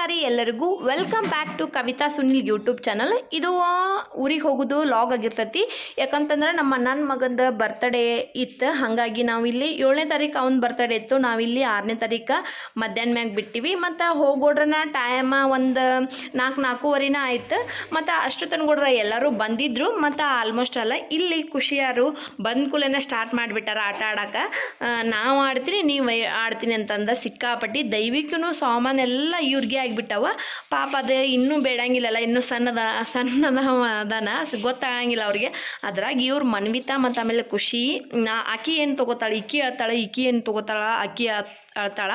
ನಮಸ್ಕಾರ ಎಲ್ಲರಿಗೂ. Welcome back to Kavitha Sunil YouTube channel ಇದು ಊರಿಗೆ ಹೋಗೋದು ಲಾಗ್ ಆಗಿರ್ತೈತಿ. ಯಾಕಂತಂದ್ರೆ ನಮ್ಮ ನನ್ನ ಮಗಂದ ಬರ್ತ್ಡೇ ಇತ್ತು. ಹಾಗಾಗಿ ನಾವಿಲ್ಲಿ ಏಳನೇ ತಾರೀಕು ಅವ್ನ ಬರ್ತ್ಡೇ ಇತ್ತು. ನಾವಿಲ್ಲಿ ಆರನೇ ತಾರೀಕು ಮಧ್ಯಾಹ್ನ ಮ್ಯಾಗ ಬಿಟ್ಟಿವಿ. ಮತ್ತು ಹೋಗೋಡ್ರನ ಟೈಮ ಒಂದು ನಾಲ್ಕು ನಾಲ್ಕೂವರೆನ ಆಯ್ತು. ಮತ್ತು ಅಷ್ಟು ತಂದ್ಕೊಡ್ರ ಎಲ್ಲರೂ ಬಂದಿದ್ರು. ಮತ್ತು ಆಲ್ಮೋಸ್ಟ್ ಅಲ್ಲ, ಇಲ್ಲಿ ಖುಷಿಯಾರು ಬಂದ ಕೂಲೇನ ಸ್ಟಾರ್ಟ್ ಮಾಡಿಬಿಟ್ಟಾರ ಆಟ ಆಡಕ್ಕೆ ನಾವು ಆಡ್ತೀನಿ, ನೀವು ಆಡ್ತೀನಿ ಅಂತಂದ ಸಿಕ್ಕಾಪಟ್ಟಿ ದೈವಿಕನು ಸಾಮಾನೆಲ್ಲ ಇವ್ರಿಗೆ ಆಗಿಬಿಟ್ಟವ ಪಾಪ ಅದೇ ಇನ್ನೂ ಬೇಡಂಗಿಲ್ಲಲ್ಲ, ಇನ್ನೂ ಸಣ್ಣದ ಸಣ್ಣದ ಅದನ ಗೊತ್ತಾಗಂಗಿಲ್ಲ ಅವ್ರಿಗೆ. ಅದ್ರಾಗ ಇವ್ರು ಮನ್ವಿತಾ ಮತ್ತು ಆಮೇಲೆ ಖುಷಿ, ನಾ ಆಕಿ ಏನು ತೊಗೋತಾಳೆ ಇಕ್ಕಿ ಅಳ್ತಾಳೆ ಇಕ್ಕಿ ಏನು ತೊಗೋತಾಳ ಅಕ್ಕಿ ಅಳ್ತಾಳ.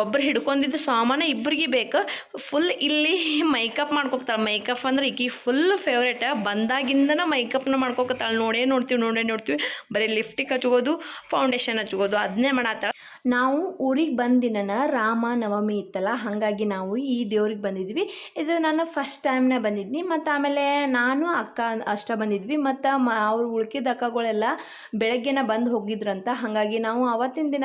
ಒಬ್ರು ಹಿಡ್ಕೊಂಡಿದ್ದ ಸಾಮಾನ ಇಬ್ಬರಿಗೆ ಬೇಕು. ಫುಲ್ ಇಲ್ಲಿ ಮೈಕಪ್ ಮಾಡ್ಕೊತಾಳೆ ಮೈಕಪ್ ಅಂದ್ರೆ ಈಕಿ ಫುಲ್ ಫೇವ್ರೇಟ್ ಬಂದಾಗಿಂದನ ಮೈಕಪ್ನ ಮಾಡ್ಕೊತಾಳೆ ನೋಡೇ ನೋಡ್ತೀವಿ ನೋಡೇ ನೋಡ್ತೀವಿ. ಬರೀ ಲಿಫ್ಟಿಗೆ ಹಚ್ಕೋದು ಫೌಂಡೇಶನ್ ಹಚ್ಕೋದು ಅದನ್ನೇ ಮಾಡತ್ತಾಳ. ನಾವು ಊರಿಗೆ ಬಂದಿನ ರಾಮ, ನವಮಿ ಇತ್ತಲ್ಲ, ಹಾಗಾಗಿ ನಾವು ಈ ದೇವ್ರಿಗೆ ಬಂದಿದ್ವಿ. ಇದು ನಾನು ಫಸ್ಟ್ ಟೈಮ್ನೇ ಬಂದಿದ್ನಿ. ಮತ್ತು ಆಮೇಲೆ ನಾನು, ಅಕ್ಕ ಅಷ್ಟ ಬಂದಿದ್ವಿ. ಮತ್ತು ಮ, ಅವ್ರು ಉಳ್ಕಿದ ಅಕ್ಕಗಳೆಲ್ಲ ಬೆಳಗ್ಗೆನ ಬಂದು ಹೋಗಿದ್ರಂತ. ಹಾಗಾಗಿ ನಾವು ಅವತ್ತಿನ ದಿನ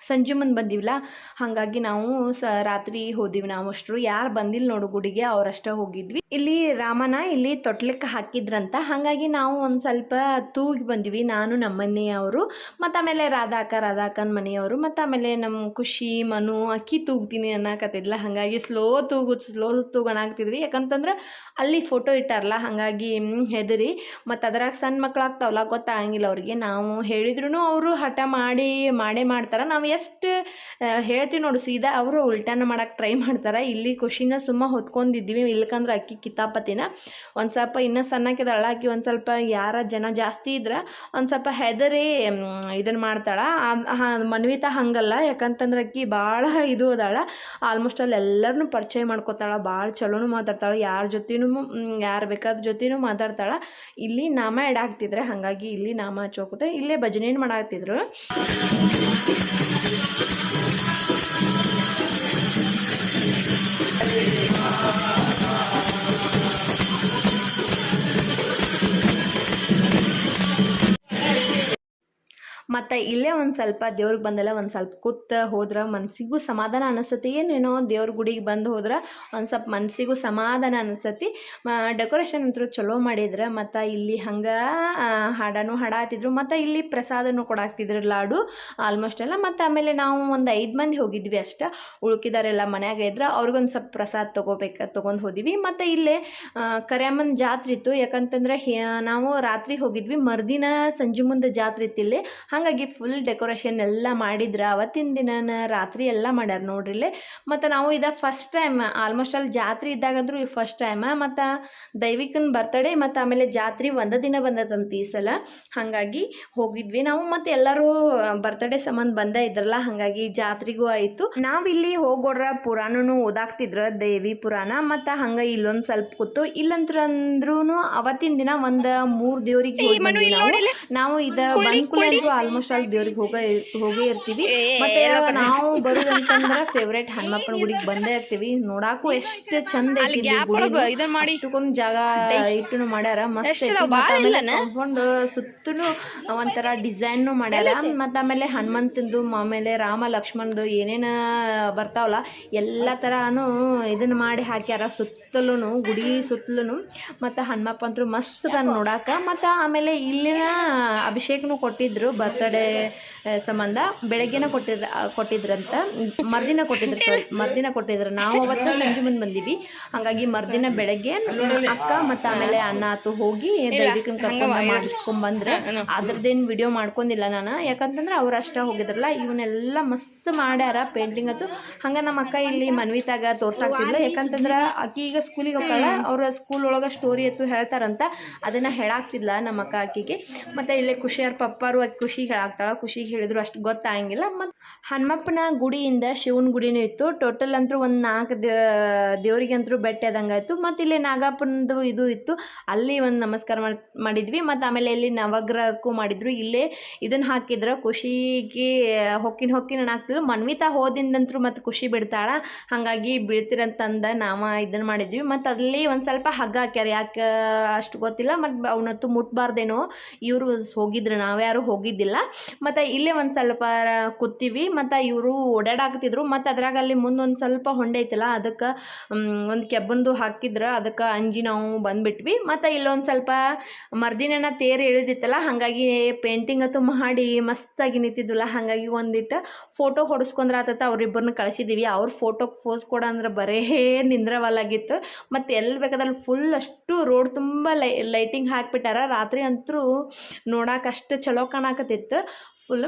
ಸಂಜೆ ಮುಂದೆ ಬಂದಿವಲ್ಲ ಹಾಗಾಗಿ ನಾವು ಸ, ರಾತ್ರಿ ಹೋದಿವಿ ನಾವು ಅಷ್ಟರು. ಯಾರು ಬಂದಿಲ್ಲ ನೋಡು ಗುಡಿಗೆ ಅವರಷ್ಟೇ ಹೋಗಿದ್ವಿ. ಇಲ್ಲಿ ರಾಮನ ಇಲ್ಲಿ ತೊಟ್ಲಕ್ಕೆ ಹಾಕಿದ್ರಂತ. ಹಾಗಾಗಿ ನಾವು ಒಂದು ಸ್ವಲ್ಪ ತೂಗಿ ಬಂದಿವಿ. ನಾನು ನಮ್ಮನೆಯವರು. ಮತ್ತು ಆಮೇಲೆ ರಾಧಾಕ, ರಾಧಾಕನ ಮನೆಯವರು. ಮತ್ತು ಆಮೇಲೆ ನಮ್ಮ ಖುಷಿ, ಮನು, ಅಕ್ಕಿ ತೂಗ್ತೀನಿ ಅನ್ನಕತ್ತಿದ್ಲ ಹಾಗಾಗಿ ಸ್ಲೋ ತೂಗು ಸ್ಲೋ ತೂಗಣಾಗ್ತಿದ್ವಿ ಯಾಕಂತಂದ್ರೆ ಅಲ್ಲಿ ಫೋಟೋ ಇಟ್ಟಾರಲ್ಲ, ಹಾಗಾಗಿ ಹೆದರಿ. ಮತ್ತು ಅದ್ರಾಗ ಸಣ್ಣ ಮಕ್ಕಳಾಗ್ತಾವಲ್ಲ ಗೊತ್ತಾಗಂಗಿಲ್ಲ ಅವ್ರಿಗೆ. ನಾವು ಹೇಳಿದ್ರು ಅವರು ಹಠ ಮಾಡಿ, ಮಾಡೇ ಮಾಡ್ತಾರೆ. ನಾವು ಎಷ್ಟು ಹೇಳ್ತೀವಿ ನೋಡು, ಸೀದಾ ಅವರು ಉಲ್ಟಾನ ಮಾಡೋಕ್ಕೆ ಟ್ರೈ ಮಾಡ್ತಾರೆ. ಇಲ್ಲಿ ಖುಷಿನ ಸುಮ್ಮ ಹೊತ್ಕೊಂಡಿದ್ವಿ ಇಲ್ಕಂದ್ರೆ ಅಕ್ಕಿ ಕಿತಾಪತಿನ. ಒಂದು ಸ್ವಲ್ಪ ಇನ್ನೂ ಸಣ್ಣಕ್ಕಿದಾಳ ಅಕ್ಕಿ ಒಂದು ಸ್ವಲ್ಪ ಯಾರ ಜನ ಜಾಸ್ತಿ ಇದ್ರೆ, ಒಂದು ಸ್ವಲ್ಪ ಹೆದರಿ ಇದನ್ನು ಮಾಡ್ತಾಳೆ. ಮನ್ವಿತಾ ಹಂಗಲ್ಲ, ಯಾಕಂತಂದ್ರೆ ಅಕ್ಕಿ ಭಾಳ ಇದು ಅದಾಳ. ಆಲ್ಮೋಸ್ಟ್ ಅಲ್ಲಿ ಎಲ್ಲರನ್ನೂ ಪರಿಚಯ ಮಾಡ್ಕೊತಾಳೆ ಭಾಳ ಚಲೋನು ಮಾತಾಡ್ತಾಳೆ. ಯಾರ ಜೊತೆನೂ ಯಾರು ಬೇಕಾದ ಜೊತೆನೂ ಮಾತಾಡ್ತಾಳೆ. ಇಲ್ಲಿ ನಾಮ ಎಡಾಕ್ತಿದ್ರೆ ಹಾಗಾಗಿ ಇಲ್ಲಿ ನಾಮ ಹಚ್ಚೋಕುತ್ತೆ ಇಲ್ಲೇ ಭಜನೆ ಮಾಡಾಕ್ತಿದ್ರು ಮತ್ತು ಇಲ್ಲೇ ಒಂದು ಸ್ವಲ್ಪ ದೇವ್ರಿಗೆ ಬಂದೆಲ್ಲ ಒಂದು ಸ್ವಲ್ಪ ಕೂತ್ ಹೋದ್ರೆ ಮನಸ್ಸಿಗೂ ಸಮಾಧಾನ ಅನಿಸ್ತತಿ. ಏನೇನೋ ದೇವ್ರ ಗುಡಿಗೆ ಬಂದು ಹೋದ್ರೆ ಒಂದು ಸ್ವಲ್ಪ ಮನಸ್ಸಿಗೂ ಸಮಾಧಾನ ಅನಿಸ್ತತಿ. ಡೆಕೋರೇಷನ್ ಅಂತೂ ಚಲೋ ಮಾಡಿದ್ರೆ, ಮತ್ತು ಇಲ್ಲಿ ಹಂಗೆ ಹಾಡನು ಹಾಡಾತಿದ್ರು, ಮತ್ತು ಇಲ್ಲಿ ಪ್ರಸಾದನೂ ಕೊಡಾಕ್ತಿದ್ರು ಲಾಡು ಆಲ್ಮೋಸ್ಟ್ ಎಲ್ಲ. ಮತ್ತು ಆಮೇಲೆ ನಾವು ಒಂದು ಐದು ಮಂದಿ ಹೋಗಿದ್ವಿ ಅಷ್ಟೇ. ಉಳ್ಕಿದಾರೆಲ್ಲ ಮನ್ಯಾಗ ಇದ್ರೆ, ಅವ್ರಿಗೊಂದು ಸ್ವಲ್ಪ ಪ್ರಸಾದ ತೊಗೋಬೇಕು, ತೊಗೊಂಡು ಹೋದಿವಿ. ಮತ್ತು ಇಲ್ಲೇ ಕರ್ಯಾಮನ್ ಜಾತ್ರೆ ಇತ್ತು ಯಾಕಂತಂದ್ರೆ ನಾವು ರಾತ್ರಿ ಹೋಗಿದ್ವಿ. ಮರುದಿನ ಸಂಜೆ ಮುಂದೆ ಜಾತ್ರೆ ಇತ್ತು ಇಲ್ಲಿ ಹಾಗಾಗಿ ಫುಲ್ ಡೆಕೋರೇಷನ್ ಎಲ್ಲ ಮಾಡಿದ್ರೆ ಅವತ್ತಿನ ದಿನ ರಾತ್ರಿ ಎಲ್ಲ ಮಾಡ್ಯಾರ ನೋಡ್ರಿ ಇಲ್ಲಿ. ಮತ್ತು ನಾವು ಇದ ಫಸ್ಟ್ ಟೈಮ್ ಆಲ್ಮೋಸ್ಟ್ ಅಲ್ಲಿ ಜಾತ್ರೆ ಇದ್ದಾಗಂದ್ರೂ ಫಸ್ಟ್ ಟೈಮ್ ಮತ್ತು ದೈವಿಕನ ಬರ್ತಡೇ ಮತ್ತು ಆಮೇಲೆ ಜಾತ್ರೆ ಒಂದು ದಿನ ಬಂದದಂತ ಈ ಸಲ. ಹಾಗಾಗಿ ಹೋಗಿದ್ವಿ ನಾವು ಮತ್ತು ಎಲ್ಲರೂ ಬರ್ತಡೇ ಸಂಬಂಧ ಬಂದೇ ಇದ್ರಲ್ಲ ಹಾಗಾಗಿ ಜಾತ್ರೆಗೂ ಆಯಿತು. ನಾವಿಲ್ಲಿ ಹೋಗೋಡ್ರ ಪುರಾಣನೂ ಓದಾಕ್ತಿದ್ರ ದೇವಿ ಪುರಾಣ ಮತ್ತು ಹಂಗೆ ಇಲ್ಲೊಂದು ಸ್ವಲ್ಪ ಕೂತು ಇಲ್ಲಂತಂದ್ರೂ ಅವತ್ತಿನ ದಿನ ಒಂದು ಮೂರು ದೇವರಿಗೆ ನಾವು. ಇದ ಬಂದ್ಕೂಲ ಆಲ್ಮೋಸ್ಟ್ ಅಲ್ಲಿ ದೇವ್ರಿಗೆ ಹೋಗ ಹೋಗೇ ಇರ್ತೀವಿ ಮತ್ತೆ ನಾವು ಬರೋದಂತಂದ್ರ ಫೇವ್ರೇಟ್ ಹನುಮಪ್ಪನ ಗುಡಿಗೆ ಬಂದೇ ಇರ್ತೀವಿ ನೋಡಾಕು ಎಷ್ಟು ಚಂದ ಐತಿ ಇಟ್ಟುಕೊಂಡ್ ಜಾಗ ಇಟ್ಟು ಮಾಡ್ಯಾರ ಮಸ್ತ್ ಕಾಂಪೌಂಡ್ ಸುತ್ತನು ಒಂಥರ ಡಿಸೈನ್ ಮಾಡ್ಯಾರ ಮತ್ತ ಆಮೇಲೆ ಹನುಮಂತಂದು ಆಮೇಲೆ ರಾಮ ಲಕ್ಷ್ಮಣದು ಏನೇನ ಬರ್ತಾವಲ್ಲ ಎಲ್ಲ ತರಾನು ಇದನ್ನ ಮಾಡಿ ಹಾಕ್ಯಾರ ಸುತ್ತಲೂ ಗುಡಿ ಸುತ್ತಲೂ ಮತ್ತು ಹನುಮಪ್ಪ ಅಂತೂ ಮಸ್ತ್ ನೋಡಾಕ ಮತ್ತು ಆಮೇಲೆ ಇಲ್ಲಿನ ಅಭಿಷೇಕನು ಕೊಟ್ಟಿದ್ರು ಬರ್ತಡೇ ಸಂಬಂಧ ಬೆಳಗ್ಗೆನ ಕೊಟ್ಟಿದ್ರ ಕೊಟ್ಟಿದ್ರಂತ. ಮರ್ದಿನ ಕೊಟ್ಟಿದ್ರು ಸಾರಿ ಮರ್ದಿನ ಕೊಟ್ಟಿದ್ರು. ನಾವು ಅವತ್ತು ಸಂಜೆ ಮುಂದೆ ಬಂದೀವಿ. ಹಂಗಾಗಿ ಮರ್ದಿನ ಬೆಳಗ್ಗೆ ಅಕ್ಕ ಮತ್ತು ಆಮೇಲೆ ಅಣ್ಣ ಆತು ಹೋಗಿ ದೈವಿಕನ ಕರ್ಕೊಂಡು ಮಾಡಿಸ್ಕೊಂಡ್ ಬಂದ್ರೆ. ಅದ್ರದ್ದೇನು ವಿಡಿಯೋ ಮಾಡ್ಕೊಂಡಿಲ್ಲ ನಾನು. ಯಾಕಂತಂದ್ರೆ ಅವ್ರು ಅಷ್ಟ ಹೋಗಿದ್ರಲ್ಲ ಇವನ್ನೆಲ್ಲ ಮಸ್ತ್ ಮಾಡ್ಯಾರ ಪೇಂಟಿಂಗ್ ಅದು ಹಂಗ ನಮ್ಮ ಅಕ್ಕ ಇಲ್ಲಿ ಮನ್ವಿತಾಗ ತೋರ್ಸಾಕ್ತಿಲ್ಲ ಯಾಕಂತಂದ್ರೆ ಆಕಿ ಈಗ ಸ್ಕೂಲಿಗೆ ಹೋಗಲ್ಲ ಅವ್ರ ಸ್ಕೂಲ್ ಒಳಗೆ ಸ್ಟೋರಿ ಎತ್ತು ಹೇಳ್ತಾರಂತ. ಅದನ್ನ ಹೇಳಾಕ್ತಿಲ್ಲ ನಮ್ಮ ಅಕ್ಕ ಆಕಿಗೆ. ಮತ್ತೆ ಇಲ್ಲೇ ಖುಷಿಯಾರ ಪಪ್ಪಾರು ಖುಷಿ ಖುಷಿಗೆ ಹೇಳಾಕ್ತಾಳ ಖುಷಿಗೆ ಹೇಳಿದ್ರು ಅಷ್ಟು ಗೊತ್ತಾಗಂಗಿಲ್ಲ ಮತ್ತು ಹನುಮಪ್ಪನ ಗುಡಿಯಿಂದ ಶಿವನ ಗುಡಿನೂ ಇತ್ತು. ಟೋಟಲ್ ಅಂತೂ ಒಂದು ನಾಲ್ಕು ದೇವರಿಗೆ ಅಂತರೂ ಬೆಟ್ಟ ಆದಂಗಾಯಿತು ಮತ್ತು ಇಲ್ಲಿ ನಾಗಪ್ಪನದು ಇದು ಇತ್ತು. ಅಲ್ಲಿ ಒಂದು ನಮಸ್ಕಾರ ಮಾಡ್, ಮಾಡಿದ್ವಿ. ಮತ್ತು ಆಮೇಲೆ ಇಲ್ಲಿ ನವಗ್ರಹಕ್ಕೂ ಮಾಡಿದ್ರು. ಇಲ್ಲೇ ಇದನ್ನು ಹಾಕಿದ್ರೆ ಖುಷಿಗೆ ಹೊಕ್ಕಿನ ಹೊಕ್ಕಿನ ಏನಾಗ್ತಿದ್ರು ಮನ್ವಿತಾ ಹೋದಿಂದಂತೂ ಮತ್ತು ಖುಷಿ ಬಿಡ್ತಾಳೆ. ಹಾಗಾಗಿ ಬೀಳ್ತಿರಂತಂದ ನಾವು ಇದನ್ನು ಮಾಡಿದ್ವಿ. ಮತ್ತು ಅಲ್ಲಿ ಒಂದು ಸ್ವಲ್ಪ ಹಗ್ಗ ಹಾಕ್ಯಾರ. ಯಾಕೆ ಅಷ್ಟು ಗೊತ್ತಿಲ್ಲ. ಮತ್ತು ಅವನತ್ತು ಮುಟ್ಬಾರ್ದೇನೋ. ಇವರು ಹೋಗಿದ್ರು. ನಾವ್ಯಾರು ಹೋಗಿದ್ದಿಲ್ಲ. ಮತ್ತು ಇಲ್ಲೇ ಒಂದು ಸ್ವಲ್ಪ ಕೂತೀವಿ, ಮತ್ತು ಇವರು ಓಡಾಡಾಕತ್ತಿದ್ರು, ಮತ್ತು ಅದ್ರಾಗ ಅಲ್ಲಿ ಮುಂದೊಂದು ಸ್ವಲ್ಪ ಹೊಂಡೆ ಐತಲ್ಲ, ಅದಕ್ಕೆ ಒಂದು ಕೆಬ್ಬಂದು ಹಾಕಿದ್ರೆ ಅದಕ್ಕೆ ಅಂಜಿ ನಾವು ಬಂದುಬಿಟ್ವಿ. ಮತ್ತು ಇಲ್ಲೊಂದು ಸ್ವಲ್ಪ ಮರ್ದಿನ ತೇರು ಎಳಿದಿತ್ತಲ್ಲ, ಹಾಗಾಗಿ ಪೇಂಟಿಂಗ್ ಅಂತೂ ಮಾಡಿ ಮಸ್ತಾಗಿ ನಿಂತಿದ್ವಲ್ಲ, ಹಾಗಾಗಿ ಒಂದಿಟ್ಟು ಫೋಟೋ ಹೊಡಿಸ್ಕೊಂಡ್ರೆ ಆತತ್ತ ಅವ್ರಿಬ್ಬರನ್ನ ಕಳಿಸಿದ್ದೀವಿ ಅವ್ರ ಫೋಟೋಗೆ ಫೋಸ್ ಕೊಡ ಅಂದ್ರೆ ಬರೇ ನಿಂದ್ರವಲ್ಲಾಗಿತ್ತು ಮತ್ತು ಎಲ್ಲಿ ಬೇಕಾದಲ್ಲಿ ಫುಲ್ ಅಷ್ಟು ರೋಡ್ ತುಂಬ ಲೈಟಿಂಗ್ ಹಾಕ್ಬಿಟ್ಟಾರ. ರಾತ್ರಿ ಅಂತೂ ನೋಡಕ್ಕೆ ಅಷ್ಟು ಚಲೋ ಕಾಣಕತ್ತಿತ್ತು ಫುಲ್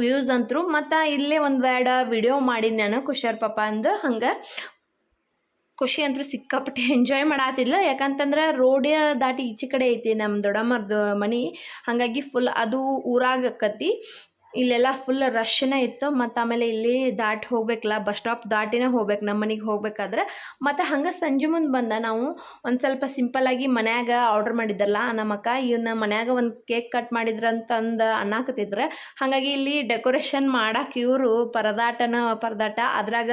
ವ್ಯೂಸ್ ಅಂತರು ಮತ್ತು ಇಲ್ಲೇ ಒಂದು ಎರಡು ವಿಡಿಯೋ ಮಾಡೀನಿ ನಾನು ಕುಶಾರ್ ಪಾಪ ಅಂದು ಹಂಗೆ ಖುಷಿ ಅಂತೂ ಸಿಕ್ಕಾಪಟ್ಟೆ ಎಂಜಾಯ್ ಮಾಡಾತಿಲ್ಲ ಯಾಕಂತಂದ್ರೆ ರೋಡ್ ದಾಟಿ ಈಚೆ ಕಡೆ ಐತಿ ನಮ್ಮ ದೊಡ್ಡಮ್ಮರ್ದು ಮನೆ. ಹಾಗಾಗಿ ಫುಲ್ ಅದು ಊರಾಗಕ್ಕತಿ ಇಲ್ಲೆಲ್ಲ ಫುಲ್ ರಶ್ನೇ ಇತ್ತು. ಮತ್ತು ಆಮೇಲೆ ಇಲ್ಲಿ ದಾಟಿ ಹೋಗ್ಬೇಕಲ್ಲ ಬಸ್ ಸ್ಟಾಪ್ ದಾಟಿನೇ ಹೋಗ್ಬೇಕು ನಮ್ಮ ಮನೆಗೆ ಹೋಗ್ಬೇಕಾದ್ರೆ. ಮತ್ತು ಹಂಗೆ ಸಂಜೆ ಮುಂದೆ ಬಂದ ನಾವು ಒಂದು ಸ್ವಲ್ಪ ಸಿಂಪಲ್ಲಾಗಿ ಮನ್ಯಾಗ ಆರ್ಡ್ರ್ ಮಾಡಿದ್ರಲ್ಲ, ನಮ್ಮ ಅಕ್ಕ ಇವನ್ನ ಮನ್ಯಾಗ ಒಂದು ಕೇಕ್ ಕಟ್ ಮಾಡಿದ್ರಂತಂದು ಅನ್ನಾಕತ್ತಿದ್ರೆ, ಹಾಗಾಗಿ ಇಲ್ಲಿ ಡೆಕೋರೇಷನ್ ಮಾಡಕ್ಕೆ ಇವರು ಪರದಾಟನ, ಪರದಾಟ, ಅದ್ರಾಗ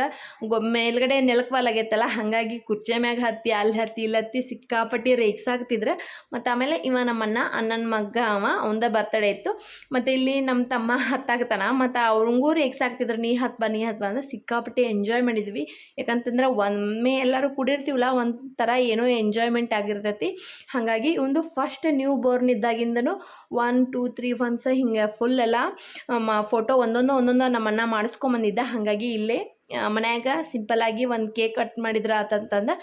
ಗೊ, ಮೇಲ್ಗಡೆ ನೆಲಕ್ವಾಲಾಗೈತಲ್ಲ ಹಾಗಾಗಿ ಕುರ್ಚಿ ಮ್ಯಾಗ ಹತ್ತಿ, ಅಲ್ಲಿ ಹತ್ತಿ, ಇಲ್ಲಿ ಹತ್ತಿ ಸಿಕ್ಕಾಪಟ್ಟಿ ರೇಗ್ಸಾಕ್ತಿದ್ರೆ ಮತ್ತು ಆಮೇಲೆ ಇವ ನಮ್ಮನ್ನ ಅಣ್ಣನ ಮಗ್ಗ ಅವ ಅವಂದ ಬರ್ತಡೇ ಇತ್ತು. ಮತ್ತು ಇಲ್ಲಿ ನಮ್ಮ ತಮ್ಮ ಹತ್ತಾಗ್ತಾನ ಮತ್ತು ಅವ್ರಿಗೂ ರೀ ಎಕ್ಸಾಗ್ತಿದ್ರು ನೀ ಹತ್ತು ಬಾ, ನೀ ಹತ್ತು ಬಾ ಅಂದ್ರೆ ಸಿಕ್ಕಾಪಟ್ಟೆ ಎಂಜಾಯ್ ಮಾಡಿದ್ವಿ. ಯಾಕಂತಂದ್ರೆ ಒಮ್ಮೆ ಎಲ್ಲರೂ ಕುಡಿರ್ತೀವಲ್ಲ, ಒಂಥರ ಏನೋ ಎಂಜಾಯ್ಮೆಂಟ್ ಆಗಿರ್ತೈತಿ. ಹಾಗಾಗಿ ಒಂದು ಫಸ್ಟ್ ನ್ಯೂ ಬೋರ್ನ್ ಇದ್ದಾಗಿಂದನೂ ಒನ್ ಟೂ ತ್ರೀ ಒನ್ಸ್ ಹಿಂಗೆ ಫುಲ್ ಎಲ್ಲ ಫೋಟೋ ಒಂದೊಂದು ಒಂದೊಂದು ನಮ್ಮನ್ನು ಮಾಡಿಸ್ಕೊಂಬಂದಿದ್ದ. ಹಾಗಾಗಿ ಇಲ್ಲೇ ಮನ್ಯಾಗ ಸಿಂಪಲ್ಲಾಗಿ ಒಂದು ಕೇಕ್ ಕಟ್ ಮಾಡಿದ್ರೆ ಆತಂತಂದ್ರೆ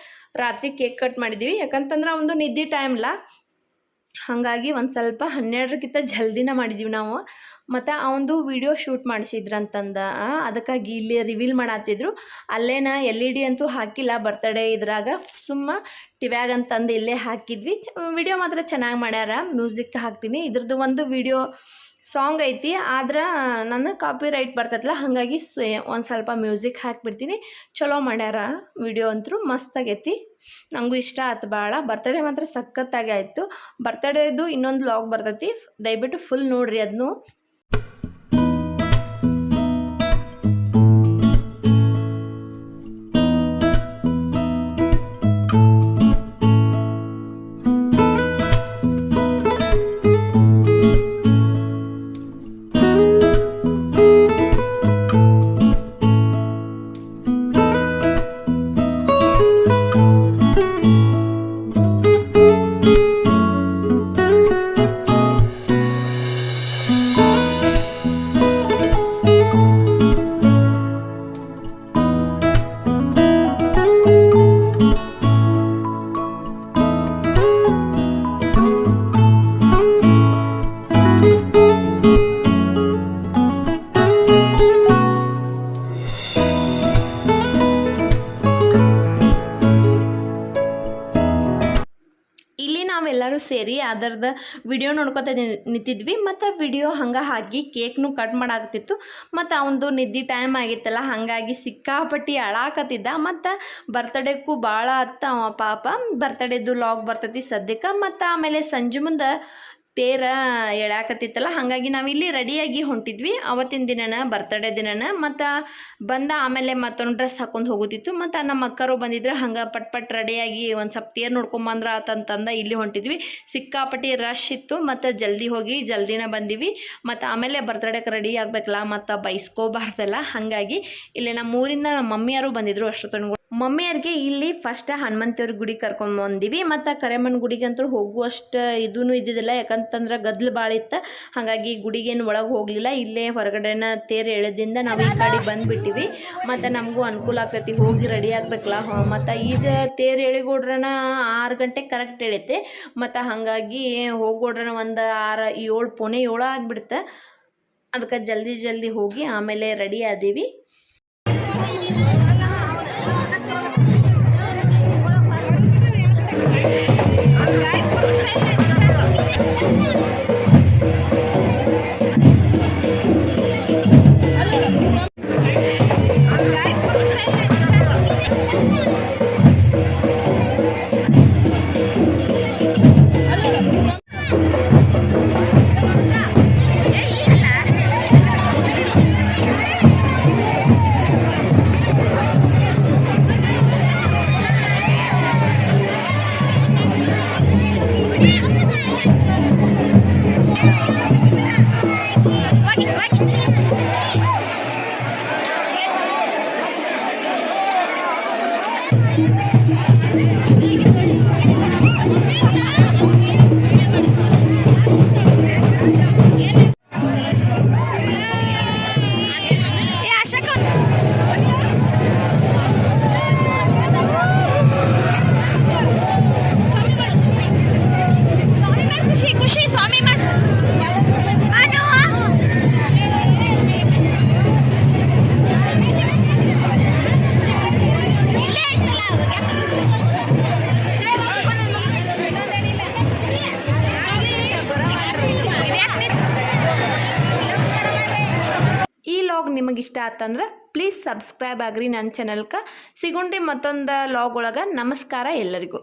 ರಾತ್ರಿ ಕೇಕ್ ಕಟ್ ಮಾಡಿದ್ವಿ. ಯಾಕಂತಂದ್ರೆ ಒಂದು ನಿದ್ದೆ ಟೈಮ್ಲ ಹಾಗಾಗಿ ಒಂದು ಸ್ವಲ್ಪ ಹನ್ನೆರಡರಕ್ಕಿಂತ ಜಲ್ದಿನ ಮಾಡಿದ್ದೀವಿ ನಾವು. ಮತ್ತು ಅವನದು ವಿಡಿಯೋ ಶೂಟ್ ಮಾಡಿಸಿದ್ರಂತಂದ ಅದಕ್ಕಾಗಿ ಇಲ್ಲಿ ರಿವೀಲ್ ಮಾಡತ್ತಿದ್ರು ಅಲ್ಲೇನ ಎಲ್ ಇ ಡಿ ಅಂತೂ ಹಾಕಿಲ್ಲ ಬರ್ತಡೇ ಇದ್ರಾಗ ಸುಮ್ಮ ಟಿವ್ಯಾಗ ಅಂತಂದು ಇಲ್ಲೇ ಹಾಕಿದ್ವಿ. ವಿಡಿಯೋ ಮಾತ್ರ ಚೆನ್ನಾಗಿ ಮಾಡ್ಯಾರ ಮ್ಯೂಸಿಕ್ ಹಾಕ್ತೀನಿ. ಇದ್ರದ್ದು ಒಂದು ವಿಡಿಯೋ ಸಾಂಗ್ ಐತಿ, ಆದ್ರೆ ನನ್ನ ಕಾಪಿ ರೈಟ್ ಬರ್ತೈತಲ್ಲ, ಹಾಗಾಗಿ ಒಂದು ಸ್ವಲ್ಪ ಮ್ಯೂಸಿಕ್ ಹಾಕಿಬಿಡ್ತೀನಿ. ಚಲೋ ಮಾಡ್ಯಾರ ವಿಡಿಯೋ ಅಂತೂ ಮಸ್ತಾಗೈತಿ ನನಗೂ ಇಷ್ಟ ಆಯ್ತು ಭಾಳ ಬರ್ತಡೇ ಮಾತ್ರ ಸಖತ್ತಾಗಿ ಆಯಿತು. ಬರ್ತಡೇದು ಇನ್ನೊಂದು ಲಾಗ್ ಬರ್ತೈತಿ. ದಯವಿಟ್ಟು ಫುಲ್ ನೋಡಿರಿ ಅದನ್ನು ಇಲ್ಲಿ ನಾವೆಲ್ಲರೂ ಸೇರಿ ಅದರದ ವಿಡಿಯೋ ನೋಡ್ಕೊತ ನಿಂತಿದ್ವಿ. ಮತ್ತು ವಿಡಿಯೋ ಹಂಗೆ ಹಾಕಿ ಕೇಕ್ನು ಕಟ್ ಮಾಡಾಕತ್ತಿತ್ತು. ಮತ್ತು ಅವನದು ನಿದ್ದೆ ಟೈಮ್ ಆಗಿತ್ತಲ್ಲ, ಹಾಗಾಗಿ ಸಿಕ್ಕಾಪಟ್ಟಿ ಅಳಾಕತ್ತಿದ್ದ. ಮತ್ತು ಬರ್ತಡೇಕ್ಕೂ ಭಾಳ ಅತ್ತ ಅವ ಪಾಪ. ಬರ್ತಡೇದು ಲಾಗ್ ಬರ್ತೈತಿ ಸದ್ಯಕ್ಕೆ. ಮತ್ತು ಆಮೇಲೆ ಸಂಜೆ ಮುಂದೆ ತೇರ ಎಳ್ಯಾಕತ್ತಿತ್ತಲ್ಲ ಹಾಗಾಗಿ ನಾವು ಇಲ್ಲಿ ರೆಡಿಯಾಗಿ ಹೊಂಟಿದ್ವಿ. ಅವತ್ತಿನ ದಿನನ ಬರ್ತಡೇ ದಿನನ, ಮತ್ತು ಬಂದ ಆಮೇಲೆ ಮತ್ತೊಂದು ಡ್ರೆಸ್ ಹಾಕೊಂಡು ಹೋಗುತ್ತಿತ್ತು ಮತ್ತು ನಮ್ಮ ಅಕ್ಕರು ಬಂದಿದ್ರು, ಹಂಗೆ ಪಟ್ ಪಟ್ ರೆಡಿಯಾಗಿ ಒಂದು ಸ್ವಲ್ಪ ತೇರು ನೋಡ್ಕೊಂಬಂದ್ರ ಆತಂತಂದ ಇಲ್ಲಿ ಹೊಂಟಿದ್ವಿ. ಸಿಕ್ಕಾಪಟ್ಟಿ ರಶ್ ಇತ್ತು, ಮತ್ತು ಜಲ್ದಿ ಹೋಗಿ ಜಲ್ದಿನ ಬಂದಿವಿ. ಮತ್ತು ಆಮೇಲೆ ಬರ್ತಡೇಗೆ ರೆಡಿ ಆಗಬೇಕಲ್ಲ, ಮತ್ತು ಬೈಸ್ಕೋಬಾರ್ದಲ್ಲ, ಹಾಗಾಗಿ ಇಲ್ಲಿ ನಮ್ಮ ಊರಿಂದ ನಮ್ಮ ಮಮ್ಮಿಯವರು ಬಂದಿದ್ರು ಅಷ್ಟೊತ್ತನ ಮಮ್ಮಿಯರಿಗೆ ಇಲ್ಲಿ ಫಸ್ಟ್ ಹನುಮಂತೇವ್ರ ಗುಡಿ ಕರ್ಕೊಂಡ್ ಬಂದಿವಿ, ಮತ್ತು ಕರೆಮನ್ ಗುಡಿಗಂತೂ ಹೋಗುವಷ್ಟು ಇದೂ ಇದ್ದಿದ್ದಿಲ್ಲ, ಯಾಕಂತಂದ್ರೆ ಗದ್ಲು ಭಾಳ ಇತ್ತು, ಹಾಗಾಗಿ ಗುಡಿಗೇನು ಒಳಗೆ ಹೋಗಲಿಲ್ಲ, ಇಲ್ಲೇ ಹೊರಗಡೆನ ತೇರು ಎಳೆದಿಂದ ನಾವು ಈ ಕಡೆ ಬಂದುಬಿಟ್ಟಿವಿ, ಮತ್ತು ನಮಗೂ ಅನುಕೂಲ ಆಕೈತಿ, ಹೋಗಿ ರೆಡಿ ಆಗ್ಬೇಕಲ್ಲ ಮತ್ತು ಇದು ತೇರು ಎಳಿಗೋಡ್ರನ ಆರು ಗಂಟೆಗೆ ಕರೆಕ್ಟ್ ಎಳೀತೆ, ಮತ್ತು ಹಾಗಾಗಿ ಹೋಗೋಡ್ರನ ಒಂದು ಆರು ಏಳು ಪೋಣೆ ಏಳು ಆಗಿಬಿಡುತ್ತೆ ಅದಕ್ಕೆ ಜಲ್ದಿ ಜಲ್ದಿ ಹೋಗಿ ಆಮೇಲೆ ರೆಡಿ ಆದೀವಿ. Música ಇಷ್ಟ ಆತಂದ್ರೆ ಪ್ಲೀಸ್ ಸಬ್ಸ್ಕ್ರೈಬ್ ಆಗ್ರಿ ನನ್ನ ಚಾನಲ್ಗೆ ಸಿಗುಣ್ರಿ ಮತ್ತೊಂದು ಲಾಗ್ ಒಳಗೆ. ನಮಸ್ಕಾರ ಎಲ್ಲರಿಗೂ.